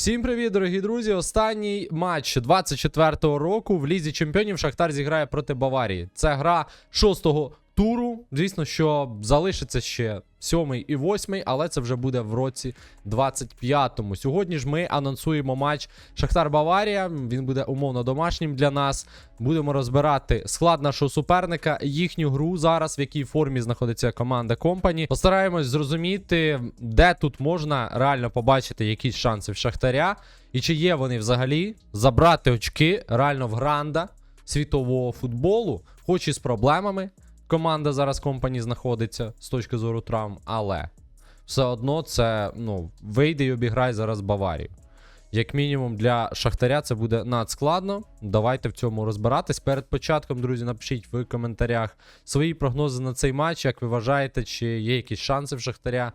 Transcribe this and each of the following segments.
Всім привіт, дорогі друзі! Останній матч 24-го року в Лізі Чемпіонів Шахтар зіграє проти Баварії. Це гра шостого туру. Звісно, що залишиться ще сьомий і восьмий, але це вже буде в році 25-му. Сьогодні ж ми анонсуємо матч Шахтар Баварія. Він буде умовно домашнім для нас. Будемо розбирати склад нашого суперника, їхню гру зараз, в якій формі знаходиться команда Компані. Постараємось зрозуміти, де тут можна реально побачити якісь шанси в Шахтаря, і чи є вони взагалі забрати очки реально в гранда світового футболу, хоч і з проблемами. Команда зараз компані знаходиться з точки зору травм, але все одно це ну, вийде і обіграй зараз Баварію. Як мінімум для Шахтаря це буде надскладно. Давайте в цьому розбиратись. Перед початком, друзі, напишіть в коментарях свої прогнози на цей матч. Як ви вважаєте, чи є якісь шанси в Шахтаря?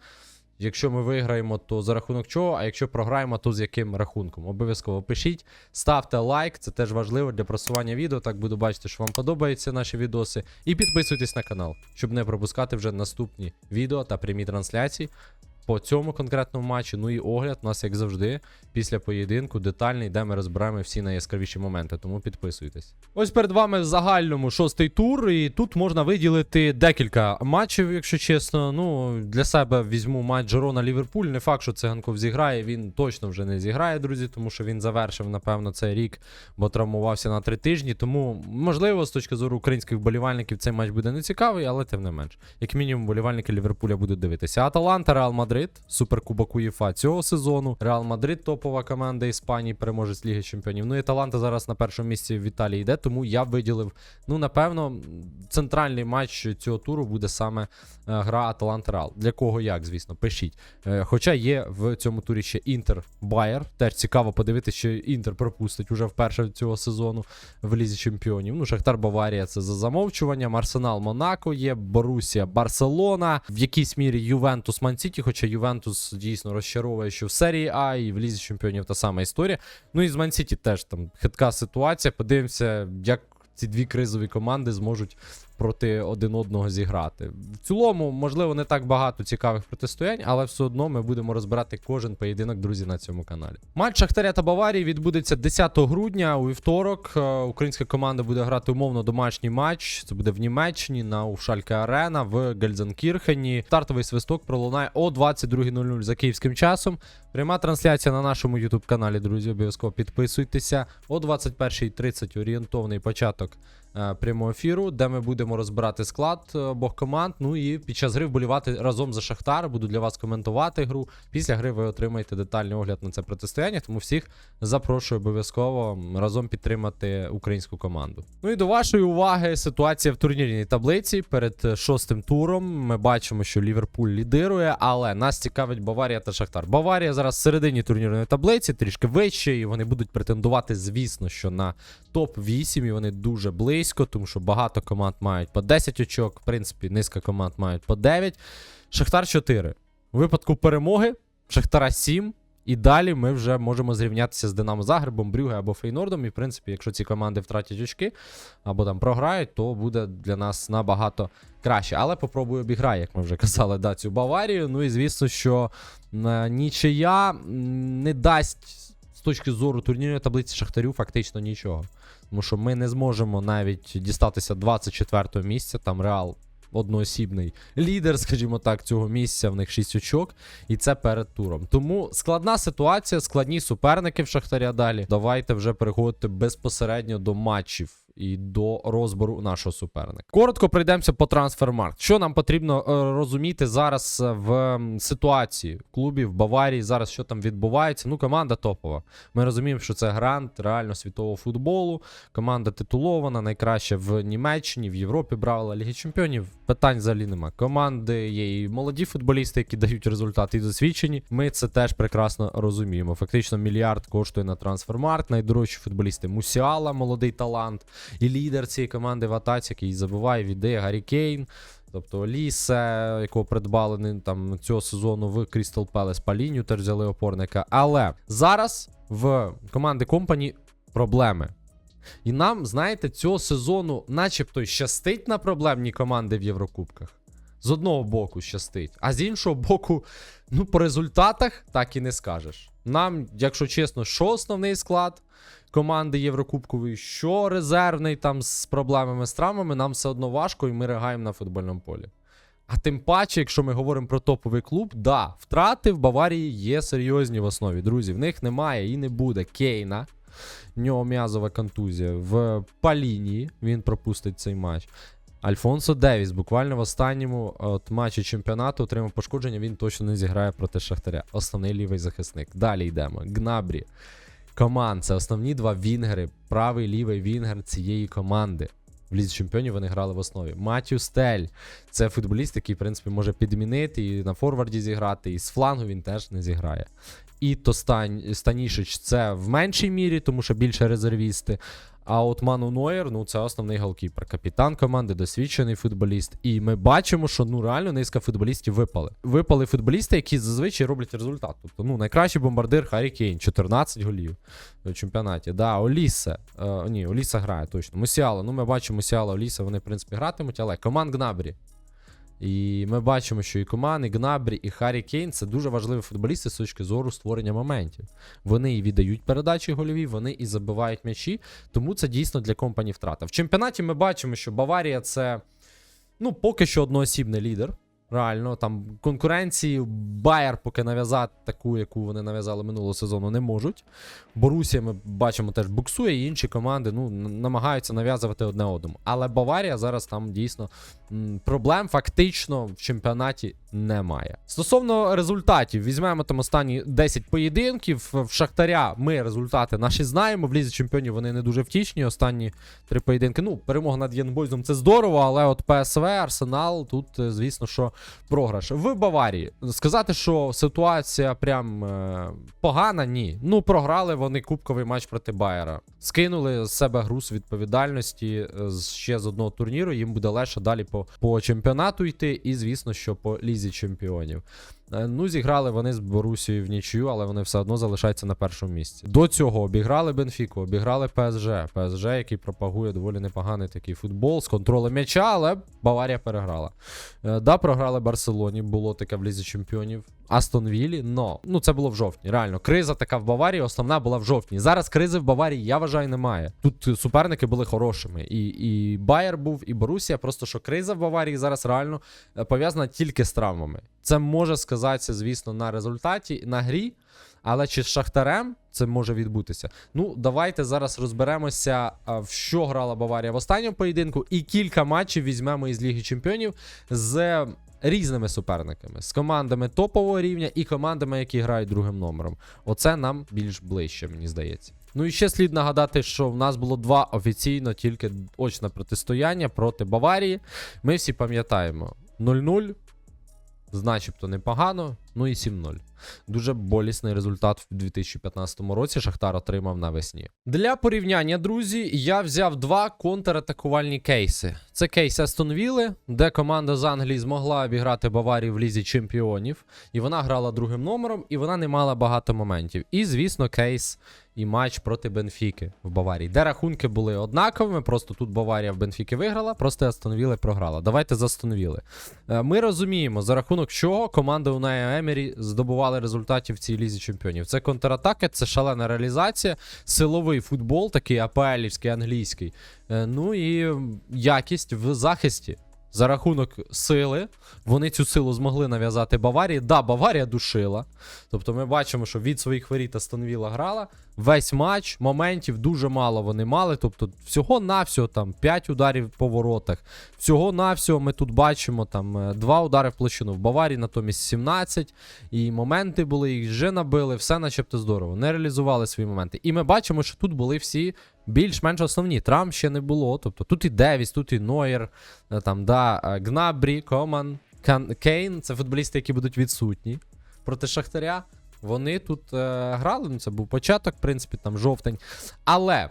Якщо ми виграємо, то за рахунок чого, а якщо програємо, то з яким рахунком? Обов'язково пишіть, ставте лайк, це теж важливо для просування відео. Так буду бачити, що вам подобаються наші відоси. І підписуйтесь на канал, щоб не пропускати вже наступні відео та прямі трансляції по цьому конкретному матчі. Ну і огляд у нас, як завжди, після поєдинку детальний, де ми розберемо всі найяскравіші моменти. Тому підписуйтесь. Ось перед вами в загальному шостий тур, і тут можна виділити декілька матчів, якщо чесно. Ну, для себе візьму матч Жорона Ліверпуль. Не факт, що циганков зіграє. Він точно вже не зіграє, друзі, тому що він завершив, напевно, цей рік, бо травмувався на три тижні. Тому, можливо, з точки зору українських вболівальників цей матч буде нецікавий, але тим не менш. Як мінімум, вболівальники Ліверпуля будуть дивитися. Аталанта, Реал Мадрид, Суперкубок УЄФА цього сезону. Реал Мадрид, топова команда Іспанії, переможець Ліги Чемпіонів. Ну і Аталанта зараз на першому місці в Італії йде, тому я виділив. Ну, напевно, центральний матч цього туру буде саме е, гра Аталанта Реал. Для кого як, звісно, пишіть. Е, хоча є в цьому турі ще Інтер Байер. Теж цікаво подивитися, що Інтер пропустить уже вперше цього сезону в Лізі Чемпіонів. Ну, Шахтар Баварія це за замовчуванням. Арсенал Монако є, Борусія Барселона, в якійсь мірі Ювентус Мансіті, хоча Ювентус дійсно розчаровує, що в серії А і в Лізі Чемпіонів та сама історія. Ну і з Мансіті теж там хитка ситуація. Подивимося, як ці дві кризові команди зможуть проти один одного зіграти. В цілому, можливо, не так багато цікавих протистоянь, але все одно ми будемо розбирати кожен поєдинок, друзі, на цьому каналі. Матч Шахтаря та Баварії відбудеться 10 грудня у вівторок. Е, Українська команда буде грати умовно домашній матч. Це буде в Німеччині на Уфшальке Арена в Гельзенкірхені. Стартовий свисток пролунає о 22.00 за київським часом. Пряма трансляція на нашому YouTube каналі, друзі. Обов'язково підписуйтеся. О 21.30 орієнтовний початок прямого ефіру, де ми будемо розбирати склад е, обох команд. Ну і під час гри вболівати разом за Шахтар. Буду для вас коментувати гру. Після гри ви отримаєте детальний огляд на це протистояння. Тому всіх запрошую обов'язково разом підтримати українську команду. Ну і до вашої уваги ситуація в турнірній таблиці перед е, шостим туром. Ми бачимо, що Ліверпуль лідирує, але нас цікавить Баварія та Шахтар. Баварія зараз в середині турнірної таблиці, трішки вище, і вони будуть претендувати, звісно, що на топ-8, і вони дуже близько, тому що багато команд мають по 10 очок. В принципі, низка команд мають по 9. Шахтар 4. У випадку перемоги Шахтара 7. І далі ми вже можемо зрівнятися з Динамо Загребом, Брюге або Фейнордом. І, в принципі, якщо ці команди втратять очки або там програють, то буде для нас набагато краще. Але попробую обіграю, як ми вже казали, да, цю Баварію. Ну і звісно, що е, нічия не дасть з точки зору турнірної таблиці Шахтарю фактично нічого. Тому що ми не зможемо навіть дістатися 24 го місця. Там Реал одноосібний лідер, скажімо так, цього місця. В них 6 очок, і це перед туром. Тому складна ситуація, складні суперники в Шахтаря далі. Давайте вже переходити безпосередньо до матчів. І до розбору нашого суперника. Коротко пройдемося по трансфермаркт. Що нам потрібно е, розуміти зараз е, в ситуації в клубі в Баварії? Зараз що там відбувається? Ну, команда топова. Ми розуміємо, що це грант реально світового футболу. Команда титулована, найкраща в Німеччині, в Європі брала Ліги Чемпіонів. Питань взагалі нема. Команди є і молоді футболісти, які дають результати і досвідчені. Ми це теж прекрасно розуміємо. Фактично, мільярд коштує на трансфермаркт. Найдорожчі футболісти Мусіала, молодий талант, і лідер цієї команди в атаці, який забиває, віддає Гаррі Кейн. Тобто Олісе, якого придбали там цього сезону в Крістал Пелес Паліню, теж взяли опорника. Але зараз в команди компані проблеми. І нам, знаєте, цього сезону, начебто, щастить на проблемні команди в Єврокубках. З одного боку щастить, а з іншого боку, ну, по результатах так і не скажеш. Нам, якщо чесно, що основний склад команди Єврокубкової, що резервний там з проблемами з травмами, нам все одно важко, і ми ригаємо на футбольному полі. А тим паче, якщо ми говоримо про топовий клуб, да, втрати в Баварії є серйозні в основі. Друзі, в них немає і не буде Кейна. В нього м'язова контузія. В Паліні він пропустить цей матч. Альфонсо Девіс буквально в останньому от, матчі чемпіонату отримав пошкодження, він точно не зіграє проти Шахтаря. Основний лівий захисник. Далі йдемо. Гнабрі. Команд. Це основні два вінгери. Правий лівий вінгер цієї команди. В лізі чемпіонів вони грали в основі. Матю Стель. Це футболіст, який, в принципі, може підмінити і на форварді зіграти, і з флангу він теж не зіграє. І то Стань, Станішич це в меншій мірі, тому що більше резервісти. А от Ману Нойер, ну це основний голкіпер, капітан команди, досвідчений футболіст. І ми бачимо, що ну реально низка футболістів випали. Випали футболісти, які зазвичай роблять результат. Тобто, ну, найкращий бомбардир Харі Кейн, 14 голів в чемпіонаті. Да, Олісе. Е, ні, Оліса грає точно. Мусіала. Ну, ми бачимо Мусіала, Оліса, вони, в принципі, гратимуть, але команд Гнабрі. І ми бачимо, що і Коман, і Гнабрі, і Харі Кейн це дуже важливі футболісти з точки зору створення моментів. Вони і віддають передачі гольові, вони і забивають м'ячі, тому це дійсно для компанії втрата. В чемпіонаті ми бачимо, що Баварія це ну, поки що одноосібний лідер. Реально, там конкуренції Байер поки нав'язати таку, яку вони нав'язали минулого сезону, не можуть. Борусія, ми бачимо, теж буксує, і інші команди ну, намагаються нав'язувати одне одному. Але Баварія зараз там дійсно проблем фактично в чемпіонаті немає. Стосовно результатів, візьмемо там останні 10 поєдинків. В Шахтаря ми результати наші знаємо. В лізі чемпіонів вони не дуже втішні. Останні три поєдинки. Ну, перемога над Янбойзом це здорово, але от ПСВ, Арсенал, тут, е, звісно, що програш. В Баварії сказати, що ситуація прям е, погана, ні. Ну, програли вони кубковий матч проти Байера. Скинули з себе груз відповідальності е, ще з одного турніру. Їм буде легше далі по, по чемпіонату йти, і звісно, що по лізі чемпіонів. Е, Ну, зіграли вони з Борусією в нічию, але вони все одно залишаються на першому місці. До цього обіграли Бенфіку, обіграли ПСЖ. ПСЖ, який пропагує доволі непоганий такий футбол з контролем м'яча, але Баварія переграла. Е, Да, програли Барселоні, було таке в Лізі Чемпіонів. Астон Віллі, но ну це було в жовтні. Реально, криза така в Баварії, основна була в жовтні. Зараз кризи в Баварії, я вважаю, немає. Тут е, суперники були хорошими. І, і Байер був, і Борусія. Просто що криза в Баварії зараз реально е, пов'язана тільки з травмами. Це може сказатися, звісно, на результаті, на грі. Але чи з Шахтарем це може відбутися? Ну, давайте зараз розберемося, в що грала Баварія в останньому поєдинку, і кілька матчів візьмемо із Ліги Чемпіонів з різними суперниками, з командами топового рівня і командами, які грають другим номером. Оце нам більш ближче, мені здається. Ну і ще слід нагадати, що в нас було два офіційно тільки очне протистояння проти Баварії. Ми всі пам'ятаємо 0-0, значебто непогано, ну і 7-0. Дуже болісний результат в 2015 році Шахтар отримав навесні. Для порівняння, друзі, я взяв два контратакувальні кейси. Це кейс Естон Вілли, де команда з Англії змогла обіграти Баварію в лізі чемпіонів, і вона грала другим номером, і вона не мала багато моментів. І, звісно, кейс і матч проти Бенфіки в Баварії, де рахунки були однаковими. Просто тут Баварія в Бенфіки виграла, просто Естон Вілли програла. Давайте за Естон Вілли. Е, Ми розуміємо, за рахунок чого команда Уная Емері здобували результатів в цій лізі чемпіонів. Це контратаки, це шалена реалізація, силовий футбол, такий апелівський, англійський. Е, Ну і якість в захисті. За рахунок сили вони цю силу змогли нав'язати Баварії. Да, Баварія душила. Тобто ми бачимо, що від своїх воріт Астон Вілла грала. Весь матч, моментів дуже мало вони мали. Тобто, всього-навсього там 5 ударів по воротах. Всього-навсього ми тут бачимо там 2 удари в площину. В Баварії натомість 17. І моменти були, їх вже набили, все начебто здорово. Не реалізували свої моменти. І ми бачимо, що тут були всі більш-менш основні. Травм ще не було. Тобто тут і Девіс, тут і Нойер, е, там, да, е, Гнабрі, Коман, Кан, Кейн. Це футболісти, які будуть відсутні проти Шахтаря. Вони тут е, грали. Ну, це був початок, в принципі, там жовтень. Але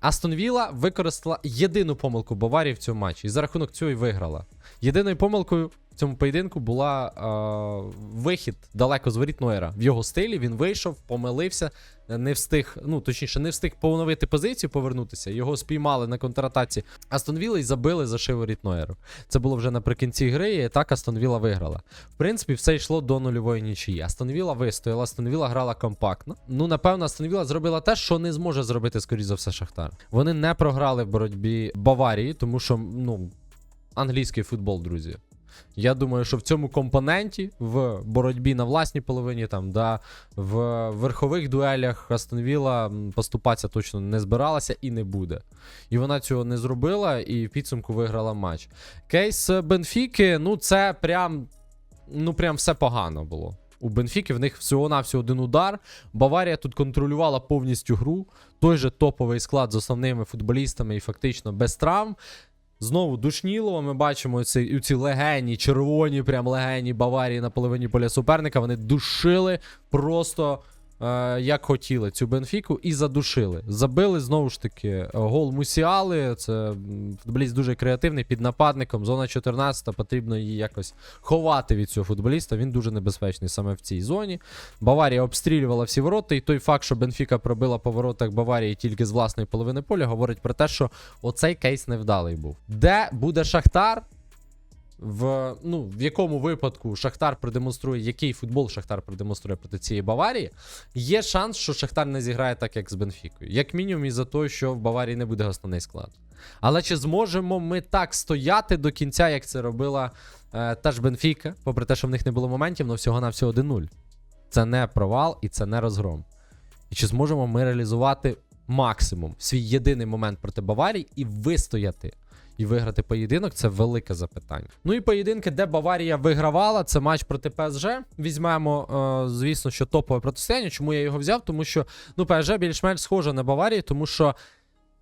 Астон Вілла використала єдину помилку Баварії в цьому матчі. І за рахунок цього і виграла. Єдиною помилкою в цьому поєдинку була е, вихід далеко з воріт Нойера. В його стилі він вийшов, помилився, не встиг, ну точніше, не встиг поновити позицію, повернутися. Його спіймали на контратаці Астон Вілла і забили за шиворіт Нойеру. Це було вже наприкінці гри, і так Астон Вілла виграла. В принципі, все йшло до нульової нічиї. Астон Вілла вистояла, Астон Вілла грала компактно. Ну, напевно, Астон Вілла зробила те, що не зможе зробити, скоріш за все, Шахтар. Вони не програли в боротьбі Баварії, тому що, ну, англійський футбол, друзі. Я думаю, що в цьому компоненті в боротьбі на власній половині, там, да, в верхових дуелях Астон Вілла поступатися точно не збиралася і не буде. І вона цього не зробила, і в підсумку виграла матч. Кейс Бенфіки, ну це прям, ну прям все погано було. У Бенфіки в них всього-навсього один удар. Баварія тут контролювала повністю гру. Той же топовий склад з основними футболістами і фактично без травм. Знову душніло. Ми бачимо ці, ці легені, червоні, прям легені Баварії на половині поля суперника. Вони душили просто як хотіли цю Бенфіку і задушили. Забили знову ж таки е, гол Мусіали. Це футболіст дуже креативний під нападником. Зона 14 потрібно її якось ховати від цього футболіста. Він дуже небезпечний саме в цій зоні. Баварія обстрілювала всі ворота, і той факт, що Бенфіка пробила по воротах Баварії тільки з власної половини поля, говорить про те, що оцей кейс невдалий був. Де буде Шахтар? В, ну, в якому випадку Шахтар продемонструє, який футбол Шахтар продемонструє проти цієї Баварії, є шанс, що Шахтар не зіграє так, як з Бенфікою. Як мінімум, із-за того, що в Баварії не буде основний склад. Але чи зможемо ми так стояти до кінця, як це робила е, та ж Бенфіка, попри те, що в них не було моментів, але всього-навсього 1-0. Це не провал і це не розгром. І чи зможемо ми реалізувати максимум свій єдиний момент проти Баварії і вистояти і виграти поєдинок це велике запитання. Ну і поєдинки, де Баварія вигравала, це матч проти ПСЖ. Візьмемо, е, звісно, що топове протистояння. Чому я його взяв? Тому що ну, ПСЖ більш-менш схоже на Баварію, тому що.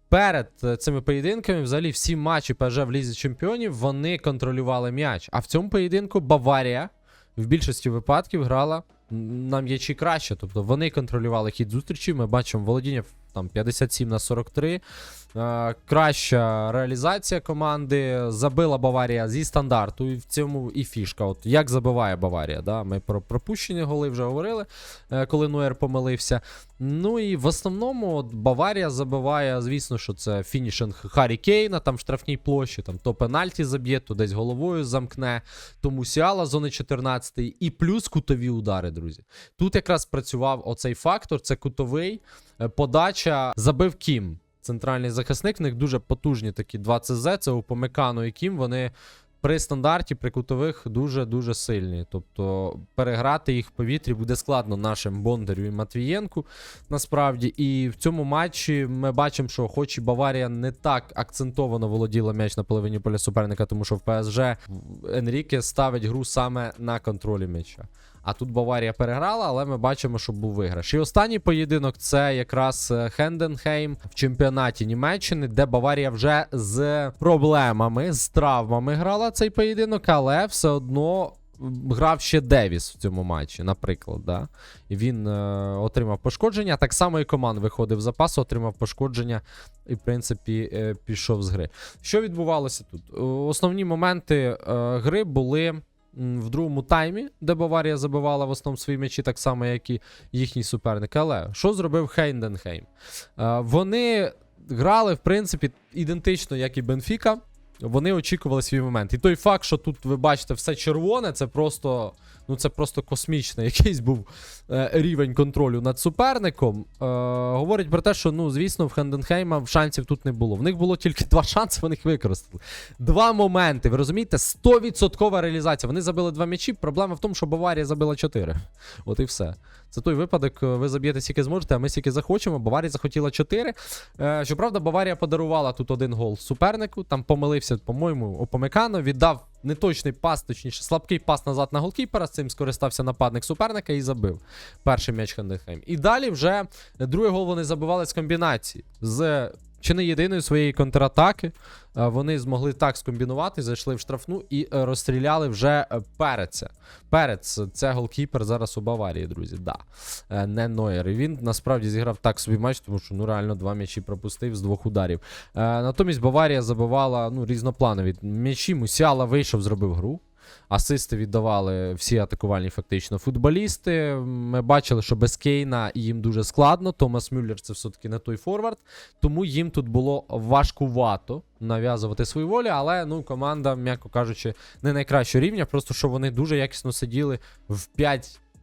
Перед е, цими поєдинками, взагалі, всі матчі ПСЖ в Лізі Чемпіонів вони контролювали м'яч. А в цьому поєдинку Баварія в більшості випадків грала на м'ячі краще. Тобто вони контролювали хід зустрічі. Ми бачимо володіння там 57 на 43. Е, краща реалізація команди. Забила Баварія зі стандарту. І в цьому і фішка. От як забиває Баварія. Да? Ми про пропущені голи вже говорили, е, коли Нуер помилився. Ну і в основному от Баварія забиває, звісно, що це фінішинг Харі Кейна, там в штрафній площі, там то пенальті заб'є, то десь головою замкне, то Мусіала зони 14 і плюс кутові удари, друзі. Тут якраз працював оцей фактор, це кутовий. Е, Подача забив Кім. Центральний захисник, в них дуже потужні такі 2 ЦЗ, це у Помекану і Кім. Вони при стандарті, при кутових дуже-дуже сильні. Тобто переграти їх в повітрі буде складно нашим Бондарю і Матвієнку. Насправді, і в цьому матчі ми бачимо, що хоч і Баварія не так акцентовано володіла м'яч на половині поля суперника, тому що в ПСЖ Енріке ставить гру саме на контролі м'яча. А тут Баварія переграла, але ми бачимо, що був виграш. І останній поєдинок це якраз е, Хенденхейм в чемпіонаті Німеччини, де Баварія вже з проблемами, з травмами грала цей поєдинок, але все одно. Грав ще Девіс в цьому матчі, наприклад. Да? І він е, отримав пошкодження. Так само і команд виходив з запасу, отримав пошкодження і, в принципі, е, пішов з гри. Що відбувалося тут? Основні моменти е, гри були в другому таймі, де Баварія забивала в основному свої м'ячі, так само, як і їхній суперник. Але що зробив Хейнденхейм? Е, вони грали, в принципі, ідентично, як і Бенфіка. Вони очікували свій момент. І той факт, що тут ви бачите все червоне, це просто. Ну, це просто космічний якийсь був е, рівень контролю над суперником. Е, говорить про те, що, ну, звісно, в Хенденхейма шансів тут не було. В них було тільки два шанси, вони їх використали. Два моменти. Ви розумієте? 100% реалізація. Вони забили два м'ячі. Проблема в тому, що Баварія забила 4. От і все. Це той випадок, е, ви заб'єте скільки зможете, а ми скільки захочемо. Баварія захотіла 4. Е, щоправда, Баварія подарувала тут один гол супернику. Там помилився, по-моєму, Опомекано, віддав неточний пас, точніше, слабкий пас назад на голкіпера. З цим скористався нападник суперника і забив перший м'яч Хендехейм. І далі вже другий гол вони забивали з комбінації. З чи не єдиної своєї контратаки. Е, Вони змогли так скомбінувати, зайшли в штрафну і е, розстріляли вже Переца. Перець це голкіпер зараз у Баварії, друзі. Да. Е, Не Нойер. І він насправді зіграв так собі матч, тому що ну реально два м'ячі пропустив з двох ударів. Натомість Баварія забивала ну, різнопланові м'ячі. Мусіала вийшов, зробив гру. Асисти віддавали всі атакувальні фактично футболісти. Ми бачили, що без Кейна їм дуже складно. Томас Мюллер це все-таки не той форвард. Тому їм тут було важкувато нав'язувати свою волю, але ну команда, м'яко кажучи, не найкращого рівня. Просто що вони дуже якісно сиділи в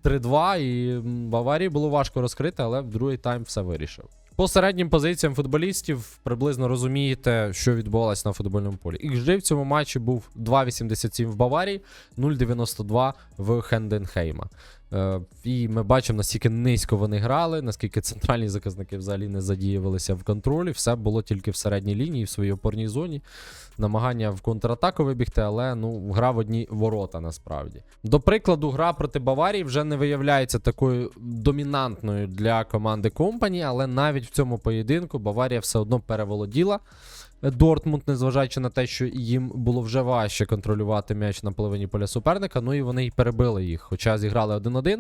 5-3-2, і Баварії було важко розкрити, але в другий тайм все вирішив. По середнім позиціям футболістів приблизно розумієте, що відбувалось на футбольному полі. XG в цьому матчі був 2,87 в Баварії, 0,92 в Хенденхейма. Е, і ми бачимо, наскільки низько вони грали, наскільки центральні заказники взагалі не задіювалися в контролі. Все було тільки в середній лінії, в своїй опорній зоні. Намагання в контратаку вибігти, але ну, гра в одні ворота насправді. До прикладу, гра проти Баварії вже не виявляється такою домінантною для команди Компані, але навіть в цьому поєдинку Баварія все одно переволоділа. Дортмунд, незважаючи на те, що їм було вже важче контролювати м'яч на половині поля суперника, ну і вони й перебили їх. Хоча зіграли 1-1,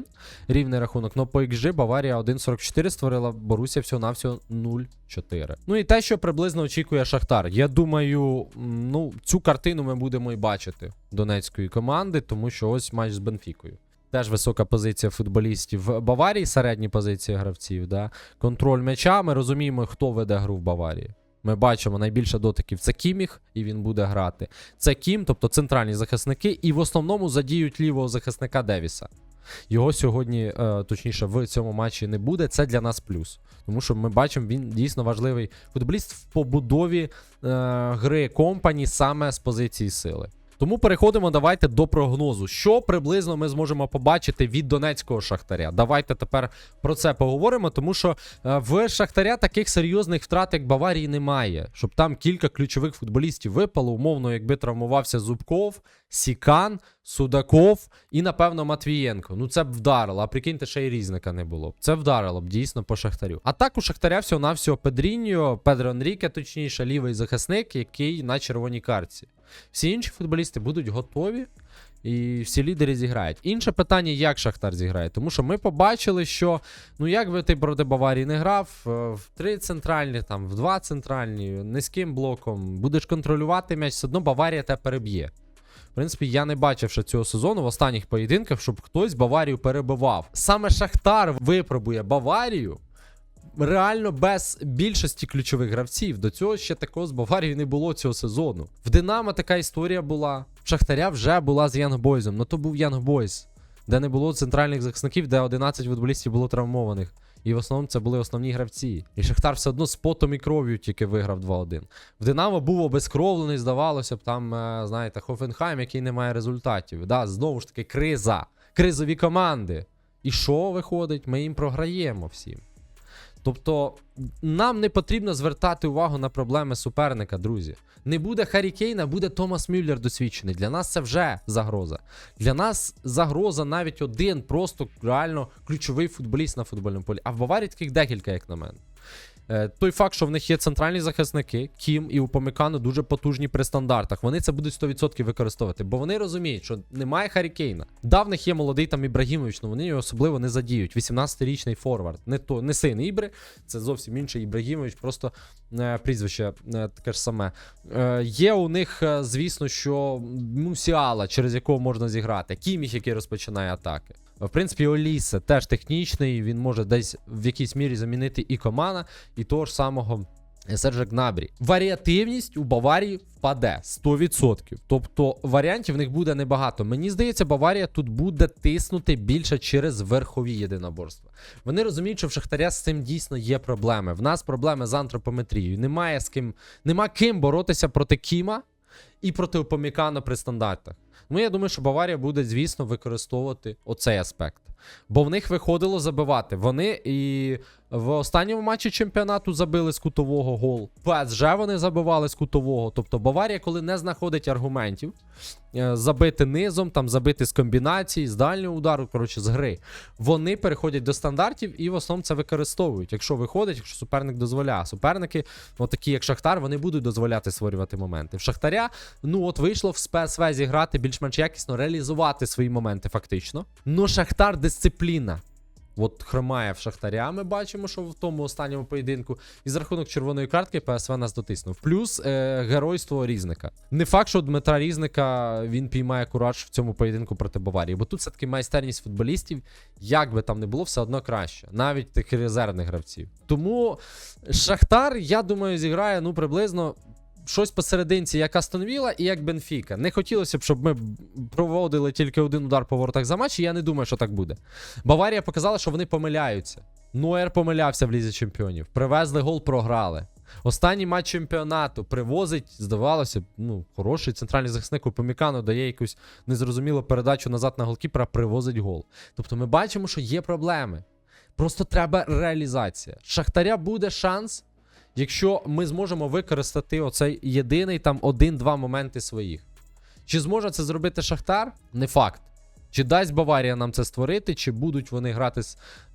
рівний рахунок. Но по XG Баварія 1-44 створила, Борусія всього-навсього 0-4. Ну і те, що приблизно очікує Шахтар. Я думаю, ну, цю картину ми будемо і бачити донецької команди, тому що ось матч з Бенфікою. Теж висока позиція футболістів в Баварії, середні позиції гравців. Да? Контроль м'яча. Ми розуміємо, хто веде гру в Баварії. Ми бачимо найбільше дотиків це Кіміх, і він буде грати. Це Кім, тобто центральні захисники, і в основному задіють лівого захисника Девіса. Його сьогодні, е, точніше, в цьому матчі не буде. Це для нас плюс. Тому що ми бачимо, він дійсно важливий футболіст в побудові е, гри компані саме з позиції сили. Тому переходимо давайте до прогнозу. Що приблизно ми зможемо побачити від донецького шахтаря? Давайте тепер про це поговоримо, тому що е, в шахтаря таких серйозних втрат, як Баварії, немає. Щоб там кілька ключових футболістів випало, умовно, якби травмувався Зубков, Сікан, Судаков і, напевно, Матвієнко. Ну це б вдарило. А прикиньте, ще й різника не було. Це вдарило б дійсно по шахтарю. А так у шахтаря всього-навсього Педріньо, Педро Енріке, точніше, лівий захисник, який на червоній картці. Всі інші футболісти будуть готові. І всі лідери зіграють. Інше питання, як Шахтар зіграє. Тому що ми побачили, що ну як би ти проти Баварії не грав, е, в три центральні, там, в два центральні, низьким блоком, будеш контролювати м'яч, все одно Баварія тебе переб'є. В принципі, я не бачив ще цього сезону в останніх поєдинках, щоб хтось Баварію перебивав. Саме Шахтар випробує Баварію. Реально без більшості ключових гравців. До цього ще такого з Баварією не було цього сезону. В Динамо така історія була. В Шахтаря вже була з Янгбойзом. Ну то був Янгбойз, де не було центральних захисників, де 11 футболістів було травмованих. І в основному це були основні гравці. І Шахтар все одно з потом і кров'ю тільки виграв 2-1. В Динамо був обезкровлений, здавалося б, там, е, знаєте, Хофенхайм, який не має результатів. Да, знову ж таки, криза. Кризові команди. І що виходить? Ми їм програємо всім. Тобто нам не потрібно звертати увагу на проблеми суперника, друзі. Не буде Харі Кейна, буде Томас Мюллер досвідчений. Для нас це вже загроза. Для нас загроза навіть один, просто реально ключовий футболіст на футбольному полі. А в Баварі таких декілька, як на мене. Е, Той факт, що в них є центральні захисники, Кім і Упомікану дуже потужні при стандартах. Вони це будуть 100% використовувати, бо вони розуміють, що немає Харі Кейна. Да, в них є молодий там Ібрагімович, але вони його особливо не задіють. 18-річний форвард. Не то не син Ібри, це зовсім інший Ібрагімович, просто е, прізвище е, таке ж саме. Е, є у них, е, звісно, що Мусіала, через якого можна зіграти. Кіміх, який розпочинає атаки. В принципі, Олісе теж технічний, він може десь в якійсь мірі замінити і Комана, і того ж самого Сержа Гнабрі. Варіативність у Баварії впаде 100%. Тобто варіантів в них буде небагато. Мені здається, Баварія тут буде тиснути більше через верхові єдиноборства. Вони розуміють, що в Шахтаря з цим дійсно є проблеми. В нас проблеми з антропометрією. Немає з ким, нема ким боротися проти Кіма і проти Опомікана при стандартах. Ну, я думаю, що Баварія буде, звісно, використовувати оцей аспект. Бо в них виходило забивати. Вони і в останньому матчі чемпіонату забили з кутового гол. ПСЖ вони забивали з кутового. Тобто Баварія, коли не знаходить аргументів, е, забити низом, там забити з комбінації, з дальнього удару, коротше, з гри. Вони переходять до стандартів і в основному це використовують. Якщо виходить, якщо суперник дозволяє. Суперники, от такі як Шахтар, вони будуть дозволяти створювати моменти. В Шахтаря, ну от вийшло в ПСВ зіграти більш-менш якісно, реалізувати свої моменти фактично. Ну, Шахтар дисципліна. От хромає в Шахтаря, ми бачимо, що в тому останньому поєдинку. І за рахунок червоної картки ПСВ нас дотиснув. Плюс е, геройство Різника. Не факт, що Дмитра Різника він піймає кураж в цьому поєдинку проти Баварії, бо тут все-таки майстерність футболістів, як би там не було, все одно краще, навіть тих резервних гравців. Тому Шахтар, я думаю, зіграє ну приблизно. Щось посерединці, як Астон Вілла і як Бенфіка. Не хотілося б, щоб ми проводили тільки один удар по воротах за матч, і я не думаю, що так буде. Баварія показала, що вони помиляються. Нуер помилявся в Лізі Чемпіонів. Привезли гол, програли. Останній матч чемпіонату привозить, здавалося, ну, хороший центральний захисник Упомікану дає якусь незрозумілу передачу назад на голкіпера, привозить гол. Тобто ми бачимо, що є проблеми. Просто треба реалізація. Шахтаря буде шанс, якщо ми зможемо використати оцей єдиний там один-два моменти своїх. Чи зможе це зробити Шахтар? Не факт. Чи дасть Баварія нам це створити, чи будуть вони грати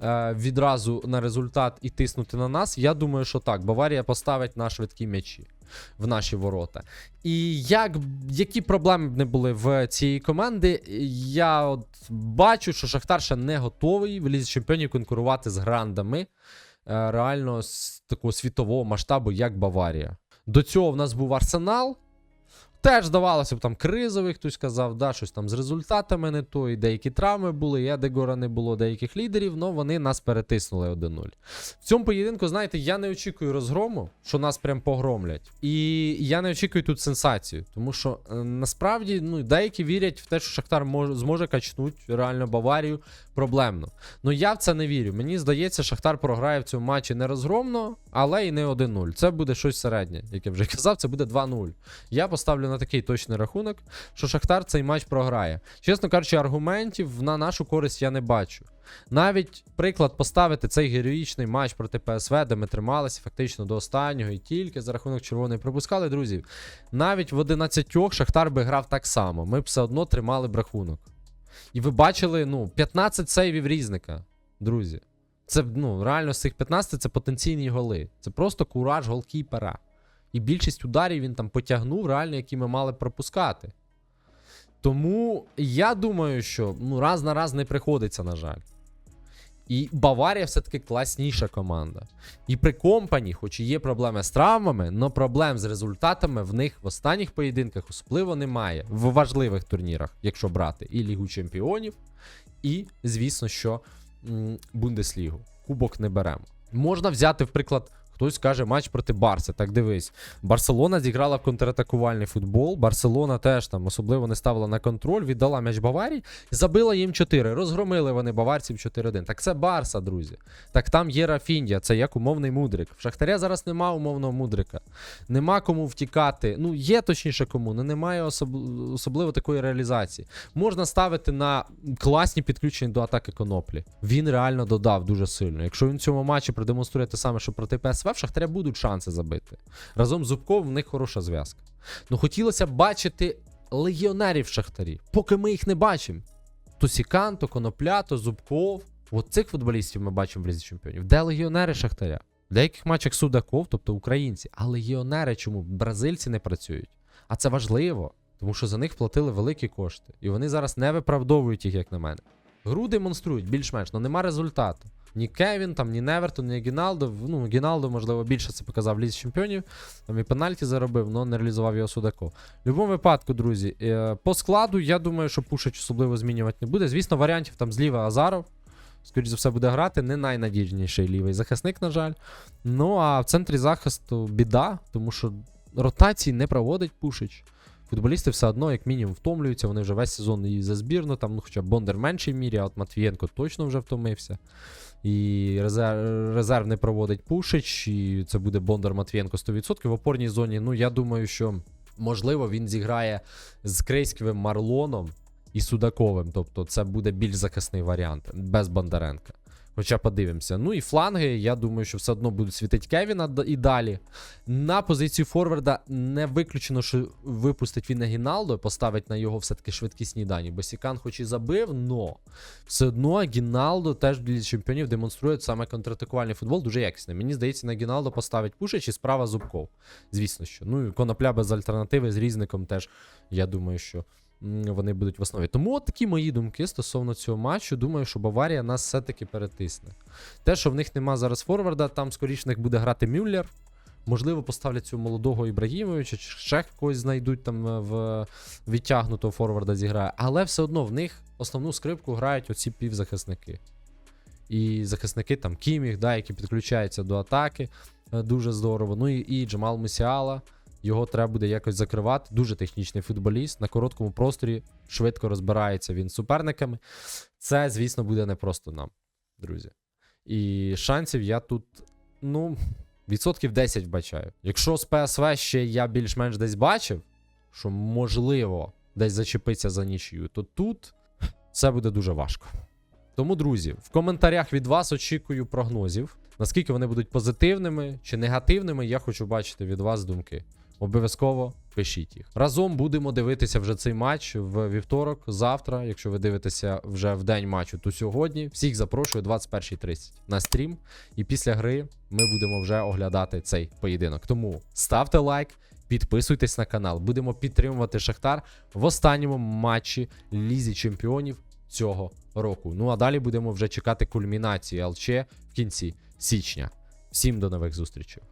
е, відразу на результат і тиснути на нас? Я думаю, що так. Баварія поставить на швидкі м'ячі в наші ворота. І як, які проблеми б не були в цієї команди, я от бачу, що Шахтар ще не готовий в лізі чемпіонів конкурувати з грандами реально з такого світового масштабу, як Баварія. До цього в нас був Арсенал. Теж здавалося б, там кризовий, хтось казав, да, щось там з результатами не то, і деякі травми були, і Едегора не було деяких лідерів, але вони нас перетиснули 1-0. В цьому поєдинку, знаєте, я не очікую розгрому, що нас прям погромлять. І я не очікую тут сенсацію, тому що е, насправді ну, деякі вірять в те, що Шахтар мож, зможе качнути реально Баварію проблемно. Ну я в це не вірю. Мені здається, Шахтар програє в цьому матчі не розгромно, але і не 1-0. Це буде щось середнє, як я вже казав, це буде 2-0. Я поставлю на такий точний рахунок, що Шахтар цей матч програє. Чесно кажучи, аргументів на нашу користь я не бачу. Навіть приклад поставити цей героїчний матч проти ПСВ, де ми трималися фактично до останнього і тільки за рахунок червоної пропускали, друзі. Навіть в 11 Шахтар би грав так само. Ми б все одно тримали б рахунок. І ви бачили, ну, 15 сейвів різника, друзі. Це ну, реально з цих 15 це потенційні голи. Це просто кураж голкіпера. І більшість ударів він там потягнув, реально, які ми мали пропускати. Тому я думаю, що ну, раз на раз не приходиться, на жаль. І Баварія все-таки класніша команда. І при компані, хоч і є проблеми з травмами, але проблем з результатами в них в останніх поєдинках особливо немає. В важливих турнірах, якщо брати і Лігу Чемпіонів, і, звісно, що Бундеслігу. Кубок не беремо. Можна взяти, в приклад, хтось каже матч проти Барси. Так дивись. Барселона зіграла в контратакувальний футбол. Барселона теж там особливо не ставила на контроль, віддала м'яч Баварії, забила їм 4. Розгромили вони баварців 4-1. Так це Барса, друзі. Так там є Рафіндія, це як умовний мудрик. В Шахтаря зараз нема умовного мудрика. Нема кому втікати. Ну, є точніше кому, але немає особ... особливо такої реалізації. Можна ставити на класні підключення до атаки коноплі. Він реально додав дуже сильно. Якщо він в цьому матчі продемонструє те саме, що проти ПСВ, в Шахтаря будуть шанси забити. Разом з Зубковим в них хороша зв'язка. Ну хотілося бачити легіонерів в Шахтарі. Поки ми їх не бачимо. То Сікан, то Конопля, то Зубков. От цих футболістів ми бачимо в Лізі Чемпіонів. Де легіонери Шахтаря? В деяких матчах Судаков, тобто українці, а легіонери чому? Бразильці не працюють. А це важливо, тому що за них платили великі кошти. І вони зараз не виправдовують їх, як на мене. Гру демонструють більш-менш, але нема результату. Ні Кевін, там, ні Невертон, ні Гіналдо. Ну, Гіналдо, можливо, більше це показав в Лізі Чемпіонів. Там і пенальті заробив, але не реалізував його Судаков. В будь-якому випадку, друзі, е, по складу, я думаю, що Пушич особливо змінювати не буде. Звісно, варіантів там зліва Азаров. Скоріше за все, буде грати. Не найнадіжніший лівий захисник, на жаль. Ну а в центрі захисту біда, тому що ротації не проводить Пушич. Футболісти все одно, як мінімум, втомлюються. Вони вже весь сезон і за збірну, там, ну, хоча б Бондар меншій мірі, а от Матвієнко точно вже втомився. І резерв, не проводить Пушич, і це буде Бондар Матвієнко 100%. В опорній зоні, ну я думаю, що можливо він зіграє з Крейськовим Марлоном і Судаковим. Тобто це буде більш захисний варіант без Бондаренка. Хоча подивимося. Ну і фланги, я думаю, що все одно будуть світити Кевіна і далі. На позицію Форварда не виключено, що випустить він на Гіналдо, поставить на його все-таки швидкісні дані. Бо Сікан хоч і забив, но все одно Гіналдо теж Лізі чемпіонів демонструє саме контратакувальний футбол дуже якісний. Мені здається, на Гіналдо поставить Пушич і справа Зубков. Звісно що. Ну і конопля без альтернативи з різником теж, я думаю, що вони будуть в основі. Тому от такі мої думки стосовно цього матчу. Думаю, що Баварія нас все-таки перетисне. Те, що в них нема зараз форварда, там скоріше в них буде грати Мюллер. Можливо, поставлять цього молодого Ібрагімовича, чи ще когось знайдуть там е, в відтягнутого форварда зіграє. Але все одно в них основну скрипку грають оці півзахисники. І захисники там Кіміх, да, які підключаються до атаки. е, Дуже здорово. Ну і, і Джамал Мусіала. Його треба буде якось закривати. Дуже технічний футболіст. На короткому просторі швидко розбирається він з суперниками. Це, звісно, буде не просто нам, друзі. І шансів я тут, ну, відсотків 10 вбачаю. Якщо з ПСВ ще я більш-менш десь бачив, що можливо десь зачепиться за нічию, то тут це буде дуже важко. Тому, друзі, в коментарях від вас очікую прогнозів. Наскільки вони будуть позитивними чи негативними, я хочу бачити від вас думки. Обов'язково пишіть їх. Разом будемо дивитися вже цей матч в вівторок, завтра. Якщо ви дивитеся вже в день матчу, то сьогодні. Всіх запрошую 21.30 на стрім. І після гри ми будемо вже оглядати цей поєдинок. Тому ставте лайк, підписуйтесь на канал. Будемо підтримувати Шахтар в останньому матчі Лізі Чемпіонів цього року. Ну а далі будемо вже чекати кульмінації ЛЧ в кінці січня. Всім до нових зустрічей.